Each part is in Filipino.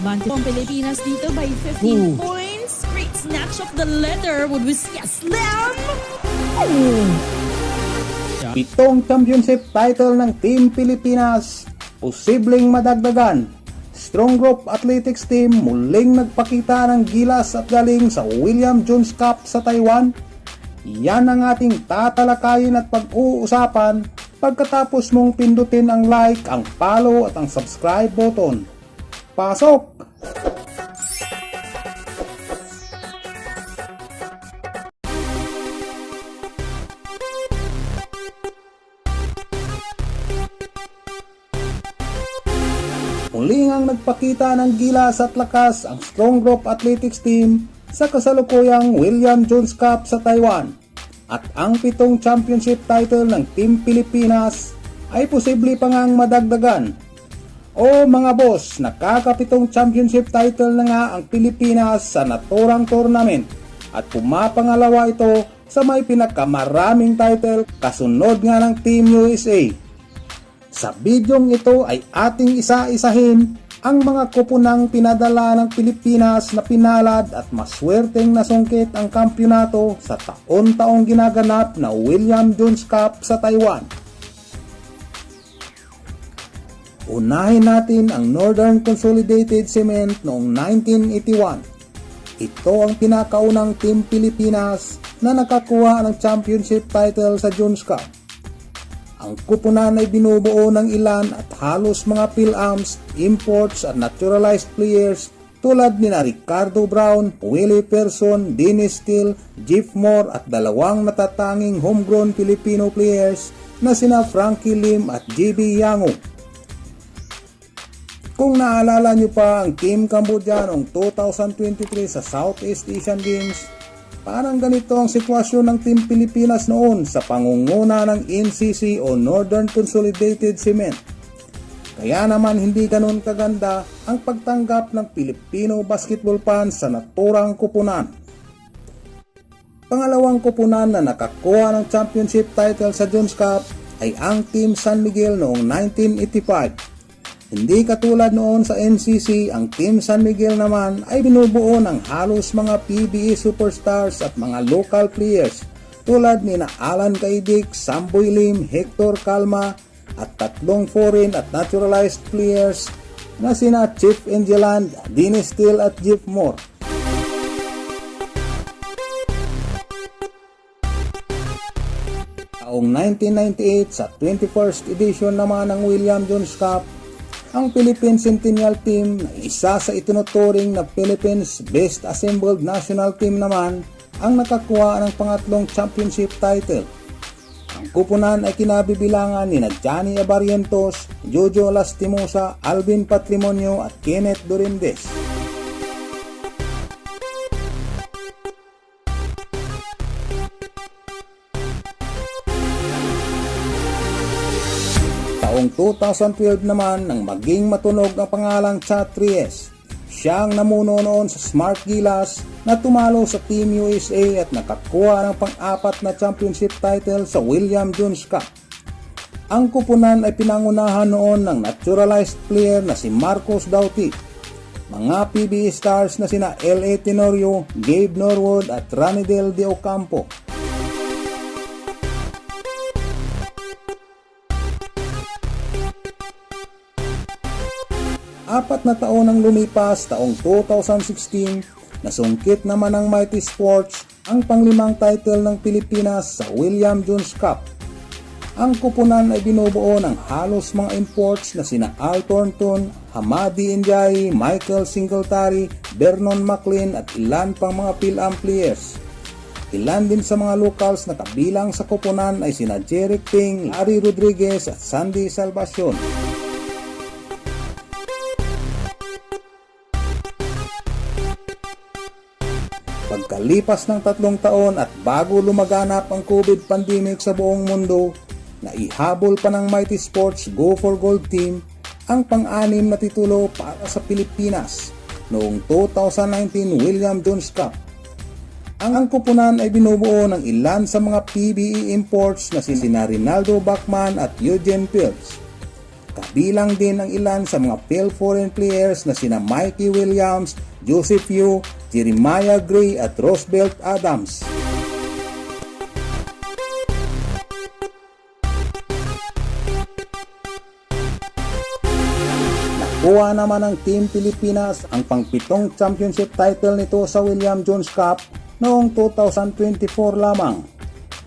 Abante ang Pilipinas dito by 15 Ooh. points. Great snatch of the letter. Would we see a slam? Pitong championship title ng Team Pilipinas, posibleng madagdagan. Strong Group Athletics Team muling nagpakita ng gilas at galing sa William Jones Cup sa Taiwan. Yan ang ating tatalakayin at pag-uusapan pagkatapos mong pindutin ang like, ang follow at ang subscribe button. Pasok! Muli ang nagpakita ng gilas at lakas ang Strong Group Athletics Team sa kasalukuyang William Jones Cup sa Taiwan. At ang pitong championship title ng Team Pilipinas ay posible pa ngang madagdagan. O mga boss, nakakapitong championship title na nga ang Pilipinas sa naturang tournament at pumapangalawa ito sa may pinakamaraming title kasunod nga ng Team USA. Sa bidyong ito ay ating isa-isahin ang mga kupunang pinadala ng Pilipinas na pinalad at maswerteng nasungkit ang kampyonato sa taon-taong ginaganap na William Jones Cup sa Taiwan. Unahin natin ang Northern Consolidated Cement noong 1981. Ito ang pinakaunang Team Pilipinas na nakakuha ng championship title sa Jones Cup. Ang kupunan ay binubuo ng ilan at halos mga PhilAms, imports at naturalized players tulad ni Ricardo Brown, Willie Person, Dennis Steele, Jeff Moore at dalawang natatanging homegrown Filipino players na sina Frankie Lim at JB Yango. Kung naalala nyo pa ang Team Cambodia noong 2023 sa Southeast Asian Games, parang ganito ang sitwasyon ng Team Pilipinas noon sa pangunguna ng NCC o Northern Consolidated Cement. Kaya naman hindi ganon kaganda ang pagtanggap ng Filipino basketball fans sa naturang kupunan. Pangalawang kupunan na nakakuha ng championship title sa Jones Cup ay ang Team San Miguel noong 1985. Hindi katulad noon sa NCC, ang Team San Miguel naman ay binubuo ng halos mga PBA superstars at mga local players tulad ni na Alan Kaidik, Samboy Lim, Hector Calma at tatlong foreign at naturalized players na sina Chief Angeland, Dennis Steele at Jeff Moore. Taong 1998 sa 21st edition naman ng William Jones Cup, ang Philippine Centennial Team isa sa itinuturing na Philippines Best Assembled National Team naman ang nakakuha ng pangatlong championship title. Ang kupunan ay kinabibilangan ni Johnny Abarientos, Jojo Lastimosa, Alvin Patrimonio at Kenneth Dorindes. Taong 2012 naman nang maging matunog ang pangalang Chat Ries. Siya ang namuno noon sa Smart Gilas na tumalo sa Team USA at nakakuha ng pang-apat na championship title sa William Jones Cup. Ang kupunan ay pinangunahan noon ng naturalized player na si Marcos Dauti. Mga PBA stars na sina L.A. Tenorio, Gabe Norwood at Ranidel De Ocampo. Apat na taon ang lumipas taong 2016, nasungkit naman ng Mighty Sports ang panglimang title ng Pilipinas sa William Jones Cup. Ang kupunan ay binubuo ng halos mga imports na sina Al Thornton, Hamadi Injay, Michael Singletary, Vernon McLean at ilan pang mga PhilAm players. Ilan din sa mga locals na kabilang sa kupunan ay sina Jerick Ting, Larry Rodriguez at Sandy Salvacion. Pagkalipas ng tatlong taon at bago lumaganap ang COVID pandemic sa buong mundo, naihabol pa ng Mighty Sports Go for Gold team ang pang-anim na titulo para sa Pilipinas noong 2019 William Jones Cup. Ang angkupunan ay binubuo ng ilan sa mga PBE imports na si sina Rinaldo Bachman at Eugene Fields. Kabilang din ang ilan sa mga Phil foreign players na sina Mikey Williams, Joseph Yu, Jeremiah Gray at Roosevelt Adams. Nakuha naman ng Team Pilipinas ang pangpitong championship title nito sa William Jones Cup noong 2024 lamang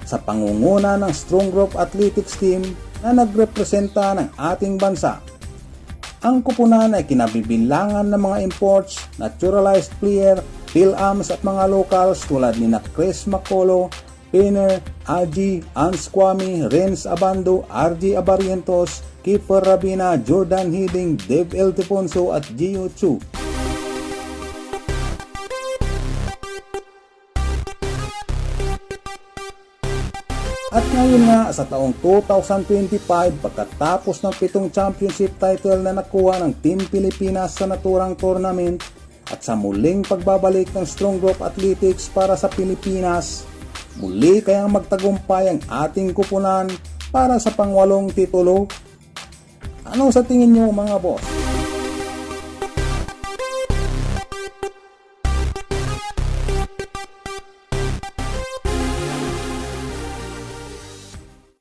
sa pangunguna ng Strong Group Athletics Team na nagrepresenta ng ating bansa. Ang kupunan ay kinabibilangan ng mga imports, naturalized player, Phil-Ams at mga locals tulad ni na Chris Macolo, Pinner, Aji, Ans Kwame, Renz Abando, RG Abarientos, Keeper Rabina, Jordan Hiding, Dave Eltiponso at Gio Chu. At ngayon nga sa taong 2025 pagkatapos ng pitong championship title na nakuha ng Team Pilipinas sa naturang tournament at sa muling pagbabalik ng Strong Group Athletics para sa Pilipinas, muli kayang magtagumpay ang ating kupunan para sa pangwalong titulo? Ano sa tingin nyo mga boss?